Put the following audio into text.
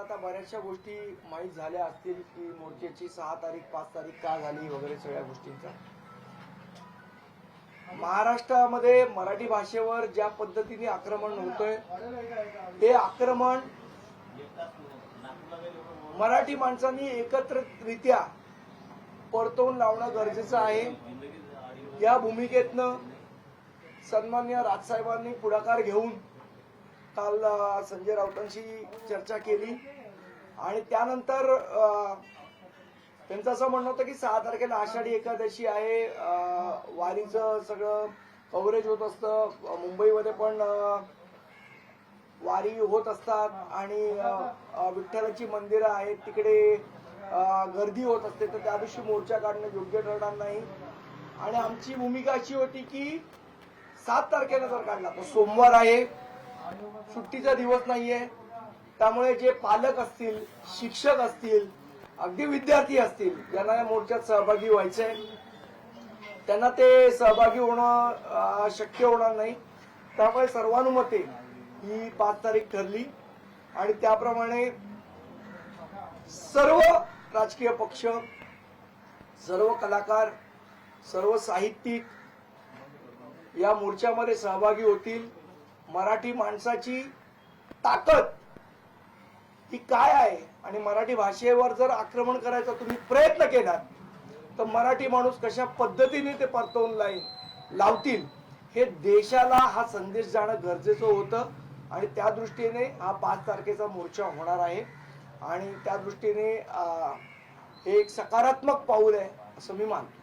आता बऱ्याचशा गोष्टी माहीत झाल्या असतील की मोर्चाची सहा तारीख पाच तारीख का झाली वगैरे सगळ्या गोष्टींचा. महाराष्ट्रामध्ये मराठी भाषेवर ज्या पद्धतीने आक्रमण होतंय ते आक्रमण मराठी माणसांनी एकत्रितरित्या परतवून लावणं गरजेचं आहे. या भूमिकेतनं सन्मान्य राजसाहेबांनी पुढाकार घेऊन काल संजय राऊतांशी चर्चा केली. आणि त्यानंतर त्यांचं असं म्हणणं होतं की सहा तारखेला आषाढी एकादशी आहे. वारीचं सगळं कव्हरेज होत असतं. मुंबईमध्ये पण वारी होत असतात. आणि विठ्ठलाची मंदिरं आहेत. तिकडे गर्दी होत असते. तर त्या दिवशी मोर्चा काढणं योग्य ठरणार नाही. आणि आमची भूमिका अशी होती की सात तारखेला जर काढला तर सोमवार आहे. सुट्टीचा दिवस नाहीये. त्यामुळे जे पालक असतील शिक्षक असतील अगदी विद्यार्थी असतील ज्यांना या मोर्चात सहभागी व्हायचंय. त्यांना ते सहभागी होणं शक्य होणार नाही. त्यामुळे सर्वानुमते ही पाच तारीख ठरली. आणि त्याप्रमाणे सर्व राजकीय पक्ष सर्व कलाकार सर्व साहित्यिक या मोर्चामध्ये सहभागी होतील. मराठी माणसाची ताकद ही काय आहे? आणि मराठी भाषेवर जर आक्रमण करायचा तुम्ही प्रयत्न केलात तर मराठी माणूस कशा पद्धतीने ते परतवून लाईल लावतील हे देशाला हा संदेश जाणं गरजेचं होतं. आणि त्या दृष्टीने हा पाच तारखेचा मोर्चा होणार आहे. आणि त्या दृष्टीने हे एक सकारात्मक पाऊल आहे असं मी मानतो.